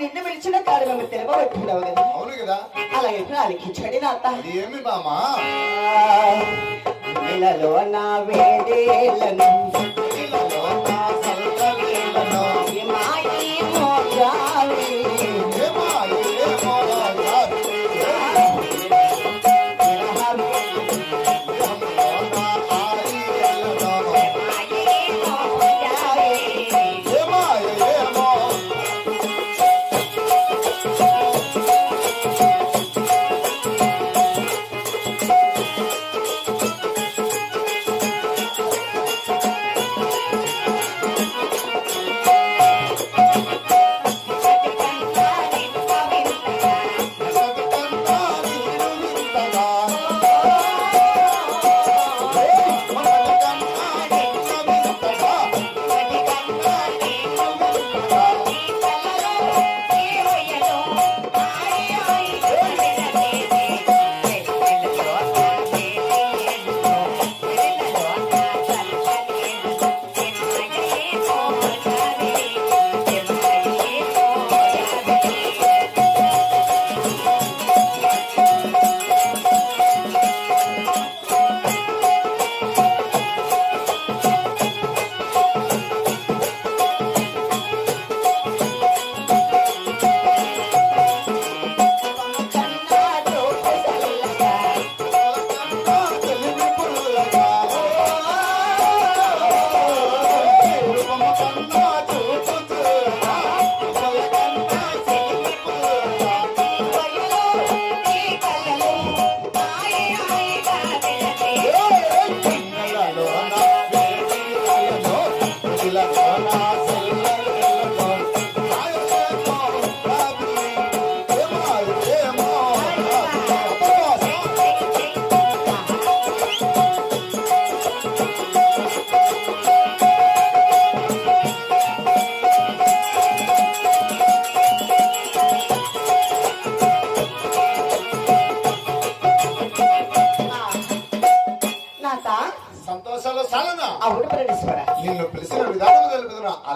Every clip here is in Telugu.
నిన్ను పిలిచిన కారణం తెలవబట్టున్నావు కదా అవును కదా. అలాగే అలికించండి నాత అది ఏమి బామా నెలలో నా వేడేలను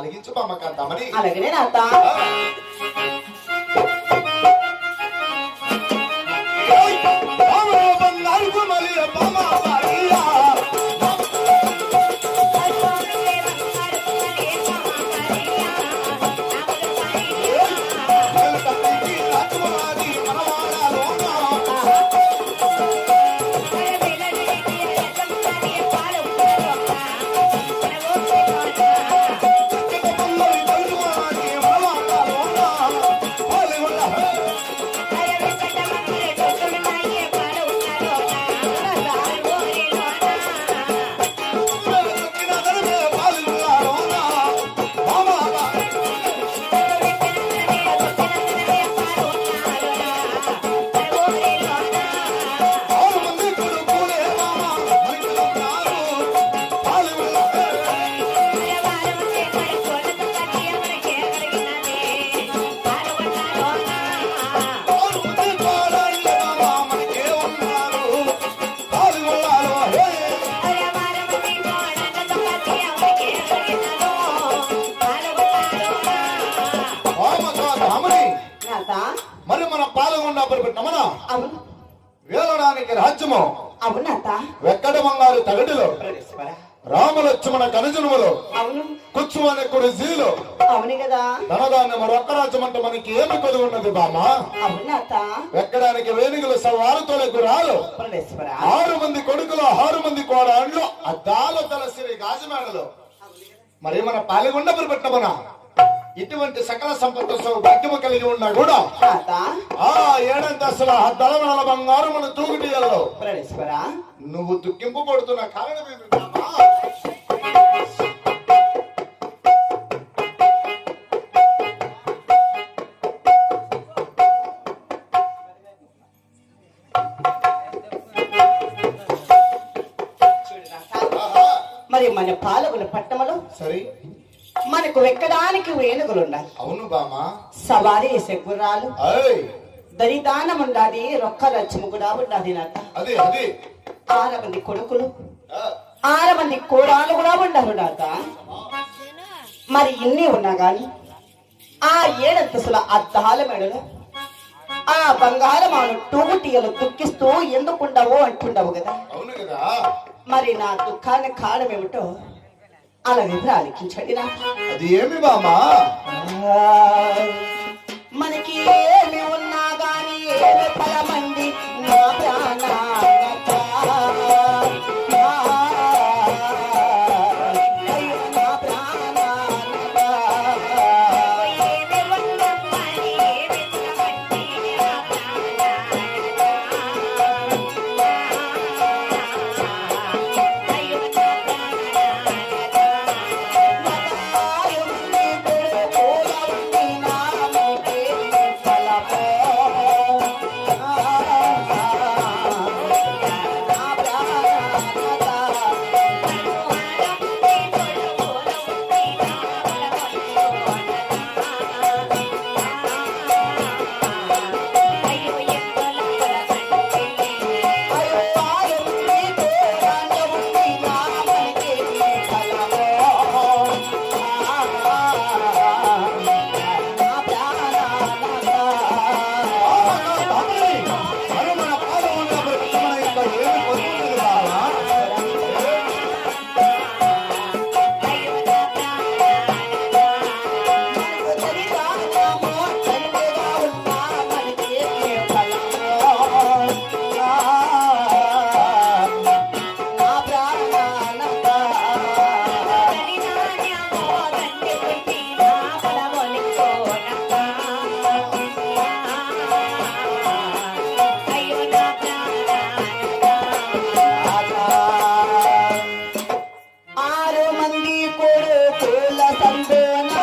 అలిగించు పమ్మకంతమని అలాగనే నాత నాత వేలడానికి రాజ్యము అవును నాత వెక్కడ బంగారు తగడిలో ప్రణేశ్వర రామలక్ష్మణ కనుజనుములు. కుచ్చు అనే కుడి జీలో. అవును కదా. ధనదాన్ని అంటే మనకి ఏమి కొద్ది ఉన్నది బామా ఎక్కడానికి వేణుగులు సవారుతోలకు రాలు. ప్రణేశ్వర ఆరు మంది కొడుకులు ఆరు మంది కోడళ్ళు అద్దాల తలసిరి గాజుమేడలు. మరి మన పాలిగుండపురి పెట్టమన ఇటువంటి సకల సంపద సౌభాగ్యము కలిగి ఉన్నా కూడా ఆ ఏడంతస్తుల దళమల బంగారు మన తూగుటియల్లో నువ్వు దుఃఖింపు పడుతున్న కారణం మరి మన పాలకుల పట్టణంలో సరే. మనకు ఎక్కడానికి వేణుగులు ఉన్నాయి అవును బామా. సవారీ గుర్రాలు. దరిదానం ఉండాలి రొక్క లక్ష్మి కూడా ఉండాలి నాక ఆరు మంది కొడుకులు. ఆరు మంది కోడాలు కూడా ఉండాలి నాక మరి ఇన్ని ఉన్నా గాని ఆ ఏడంతసుల అద్దాల మెడలు ఆ బంగారమాను టూగుటియలు దుఃఖిస్తూ ఎందుకుండవు అంటుండవు కదా. మరి నా దుఃఖానికి కారణం ఏమిటో అలా వివరాలించండి నా అది ఏమి బామా? Thank.